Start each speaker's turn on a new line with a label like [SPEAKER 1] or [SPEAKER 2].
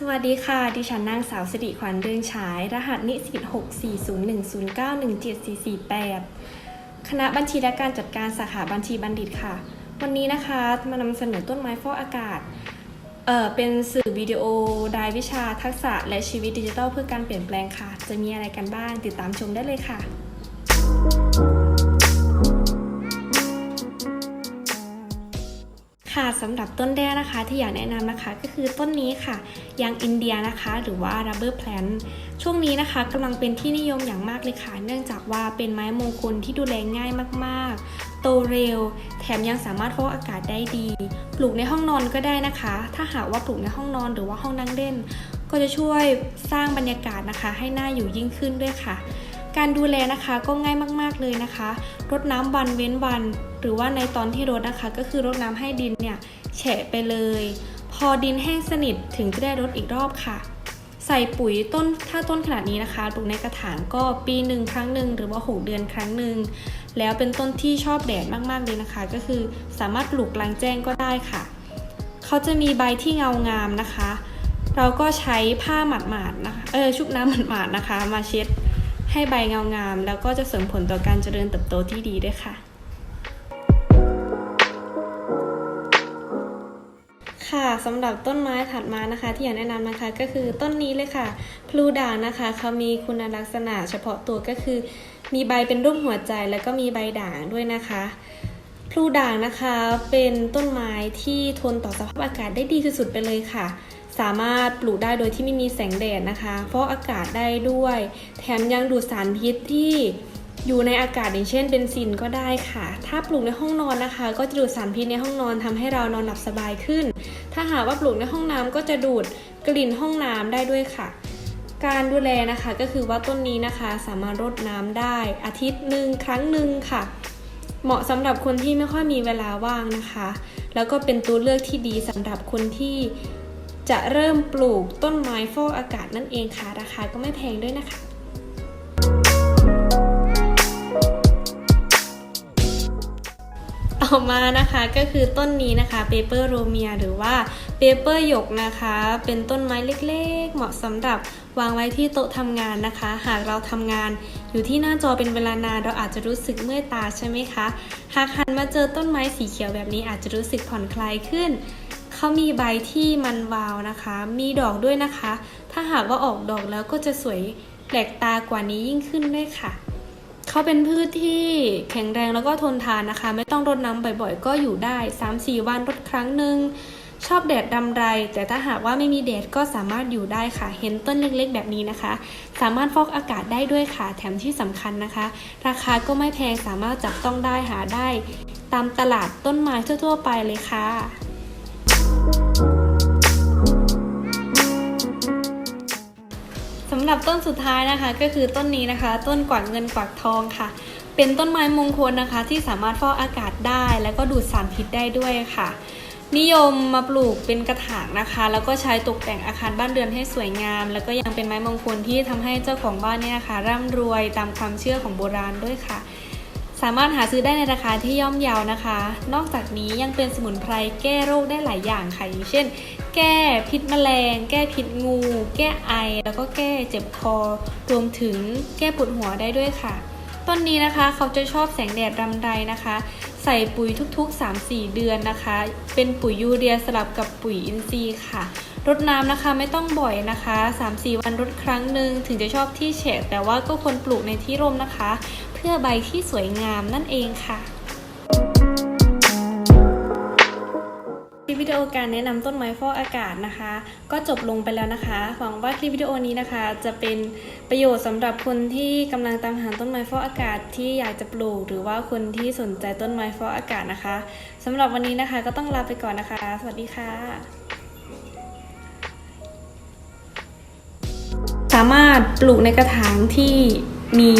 [SPEAKER 1] สวัสดีค่ะ ดิฉันนางสาวสิริขวัญเรืองฉาย รหัสนิสิต64010917488คณะบัญชีและการจัดการสาขาบัญชีบัณฑิตค่ะ วันนี้นะคะมานำเสนอต้นไม้ฟอกอากาศ เอ่อ เป็นสื่อวิดีโอรายวิชาทักษะและชีวิตดิจิทัลเพื่อการเปลี่ยนแปลงค่ะ จะมีอะไรกันบ้างติดตามชมได้เลยค่ะ ค่ะสำหรับต้นแรกนะคะที่อยากแนะนำนะคะก็คือต้นนี้ค่ะยางอินเดียนะคะ หรือว่า rubber plant ช่วงนี้นะคะกำลังเป็นที่นิยมอย่างมากเลยค่ะ เนื่องจากว่าเป็นไม้มงคลที่ดูแลง่ายมากๆ โตเร็ว แถมยังสามารถฟอกอากาศได้ดี ปลูกในห้องนอนก็ได้นะคะ ถ้าหากว่าปลูกในห้องนอนหรือว่าห้องนั่งเล่น ก็จะช่วยสร้างบรรยากาศนะคะ ให้น่าอยู่ยิ่งขึ้นด้วยค่ะ การดูแลนะคะก็ง่ายมาก ๆเลยนะคะ รดน้ำวันเว้นวัน หรือว่าในตอนที่รดนะคะ ก็คือรดน้ำให้ดินเนี่ยแฉะไปเลย พอดินแห้งสนิทถึงจะได้รดอีกรอบค่ะ ใส่ปุ๋ยต้นถ้าต้นขนาดนี้นะคะปลูกในกระถางก็ปีหนึ่งครั้งหนึ่งหรือว่า 6 เดือนครั้งหนึ่งแล้วเป็นต้นที่ชอบแดดมากๆเลยนะคะ ก็คือสามารถปลูกกลางแจ้งก็ได้ค่ะเขาจะมีใบที่เงางามนะคะ เราก็ใช้ผ้าหมาดๆนะคะเออชุบน้ำหมาดๆนะคะ มาเช็ด ให้ใบเงางาม แล้วก็จะเสริมผลต่อการเจริญเติบโตที่ดีด้วยค่ะ ค่ะสำหรับต้นไม้ถัดมานะคะ ที่อยากแนะนำนะคะก็คือต้นนี้เลยค่ะ พลูด่างนะคะเขามีคุณลักษณะเฉพาะตัวก็คือ มีใบเป็นรูปหัวใจแล้วก็มีใบด่างด้วยนะคะ พลูด่างนะคะเป็นต้นไม้ที่ทนต่อสภาพอากาศได้ดีที่สุดไปเลยค่ะ สามารถปลูกได้โดยที่ไม่มีแสงแดดนะคะฟอกอากาศได้ด้วย แถมยังดูดสารพิษที่อยู่ในอากาศอย่างเช่นเบนซินก็ได้ค่ะ ถ้าปลูกในห้องนอนนะคะ ก็จะดูดสารพิษในห้องนอนทำให้เรานอนหลับสบายขึ้น ถ้าหากว่าปลูกในห้องน้ำก็จะดูดกลิ่นห้องน้ำได้ด้วยค่ะ การดูแลนะคะก็คือว่าต้นนี้นะคะสามารถรดน้ำได้อาทิตย์หนึ่งครั้งหนึ่งค่ะ เหมาะสำหรับคนที่ไม่ค่อยมีเวลาว่างนะคะ แล้วก็เป็นตัวเลือกที่ดีสำหรับคนที่จะเริ่มปลูกต้นไม้ฟอกอากาศนั่นเองค่ะ ราคาก็ไม่แพงด้วยนะคะต่อมานะคะก็คือต้นนี้นะคะเปเปอร์โรเมียหรือว่าเปเปอร์หยกนะคะ เป็นต้นไม้เล็กๆ เหมาะสำหรับ วางไว้ที่โต๊ะทำงานนะคะ หากเราทำงานอยู่ที่หน้าจอเป็นเวลานานเราอาจจะรู้สึกเมื่อยตาใช่ไหมคะ หากหันมาเจอต้นไม้สีเขียวแบบนี้อาจจะรู้สึกผ่อนคลายขึ้น เขามีใบที่มันวาวนะคะ มีดอกด้วยนะคะ ถ้าหากว่าออกดอกแล้วก็จะสวยแปลกตากว่านี้ยิ่งขึ้นด้วยค่ะเขาเป็นพืชที่แข็งแรงแล้วก็ทนทานนะคะ ไม่ต้องรดน้ำบ่อยๆ ก็อยู่ได้ 3-4 วันรดครั้งหนึ่ง ชอบแดดดำไร แต่ถ้าหากว่าไม่มีแดดก็สามารถอยู่ได้ค่ะ เห็นต้นเล็กๆ แบบนี้นะคะ สามารถฟอกอากาศได้ด้วยค่ะ แถมที่สำคัญนะคะ ราคาก็ไม่แพงสามารถจับต้องได้หาได้ ตามตลาดต้นไม้ทั่วๆไปเลยค่ะสำหรับต้นสุดท้ายนะคะก็คือต้นนี้นะคะ ต้นกวักเงินกวักทองค่ะ เป็นต้นไม้มงคลนะคะที่สามารถฟอกอากาศได้ แล้วก็ดูดสารพิษได้ด้วยค่ะ นิยมมาปลูกเป็นกระถางนะคะ แล้วก็ใช้ตกแต่งอาคารบ้านเรือนให้สวยงาม แล้วก็ยังเป็นไม้มงคลที่ทำให้เจ้าของบ้านเนี่ยนะคะร่ำรวยตามความเชื่อของโบราณด้วยค่ะ สามารถหาซื้อได้ในราคาที่ย่อมเยาวนะคะ นอกจากนี้ยังเป็นสมุนไพรแก้โรคได้หลายอย่างค่ะอย่างเช่น แก้พิษแมลง แก้พิษงู แก้ไอ แล้วก็แก้เจ็บคอ รวมถึงแก้ปวดหัวได้ด้วยค่ะต้นนี้นะคะเขาจะชอบแสงแดดรำไรนะคะ ใส่ปุ๋ยทุกๆ 3-4 เดือนนะคะ เป็นปุ๋ยยูเรียสลับกับปุ๋ยอินทรีย์ค่ะรดน้ำนะคะไม่ต้องบ่อยนะคะ 3-4 วันรดครั้งหนึ่งถึงจะชอบที่แฉะแต่ว่าก็ควรปลูกในที่ร่มนะคะ เพื่อใบที่สวยงามนั่นเองค่ะ โอการแนะนำต้นไม้ฟอกอากาศนะคะ ก็จบลงไปแล้วนะคะ หวังว่าคลิปวิดีโอนี้นะคะ จะเป็นประโยชน์สำหรับคนที่กำลังตามหาต้นไม้ฟอกอากาศที่อยากจะปลูก หรือว่าคนที่สนใจต้นไม้ฟอกอากาศนะคะสำหรับวันนี้นะคะก็ต้องลาไปก่อนนะคะ สวัสดีค่ะ สามารถปลูกในกระถางที่มี